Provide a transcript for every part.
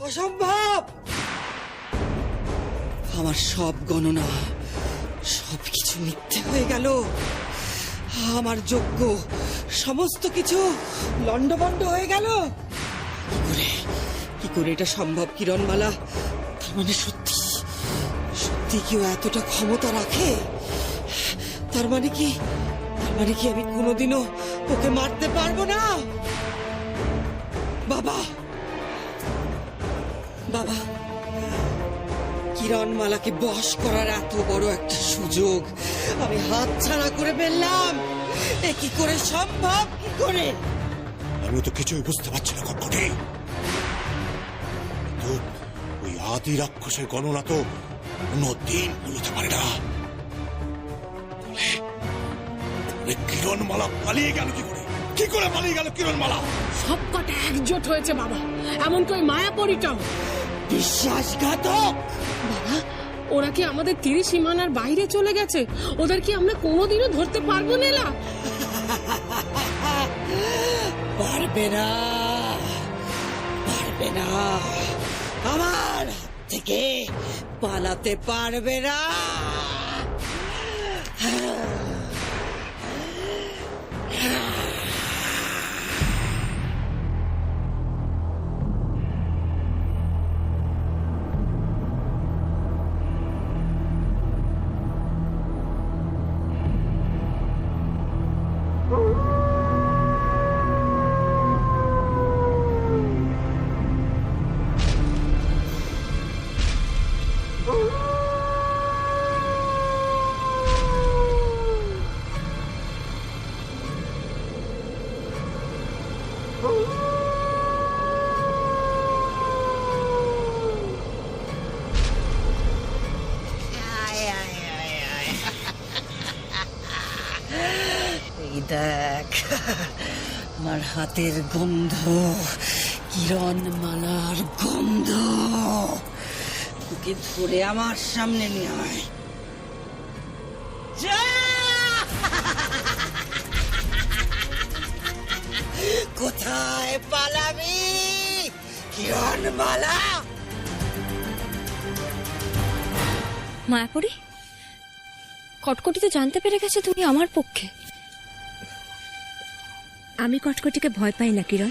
অসম্ভব! আমার সব গণনা সব কিছু মিথ্যে হয়ে গেল। আমার যোগ্য সমস্ত কিছু লন্ডভন্ড হয়ে গেল। কি করে কি করে এটা সম্ভব কিরণমালা তার মানে সত্যি সত্যি কেউ এতটা ক্ষমতা রাখে? তার মানে কি? মানে কি আমি কোনোদিনও ওকে মারতে পারব না। বাবা। বাবা। কিরণমালাকে বশ করার এত বড় একটা সুযোগ আমি হাত ছাড়া করে ফেললাম। এ কি করে সম্ভব? কি করে? আমি তো কিছুই বুঝতে পারছি না কটকটি ওই আদি রাক্ষসের গণনা তো কোনো দিন ভুলতে পারে না। কিরণমালা পালিয়ে গেল কি করে? কি করে পালিয়ে গেল কিরণমালা? সব কটা একজোট হয়েছে বাবা। এমনকি ওই মায়াপরিটাও বিশ্বাসঘাতক! বাবা ওরা কি আমাদের তিরিশ সীমানার বাইরে চলে গেছে? ওদের কি আমরা কোনোদিনও ধরতে পারব না পারবে না। পারবে না। আমার হাত থেকে পালাতে পারবে না। দেখ আমার হাতের গন্ধ কিরণ মালার গন্ধ। তোকে ধরে আমার সামনে নিয়ে আয়। মায়াপুরি কটকটি তো জানতে পেরে গেছে তুমি আমার পক্ষে। আমি কটকটিকে ভয় পাই না কিরণ।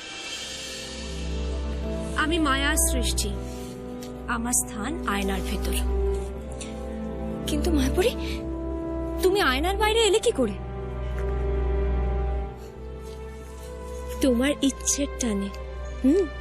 আমি মায়ার সৃষ্টি আমার স্থান আয়নার ভেতর। কিন্তু মায়াপুরি তুমি আয়নার বাইরে এলে কি করে? তোমার ইচ্ছের টানে হুম?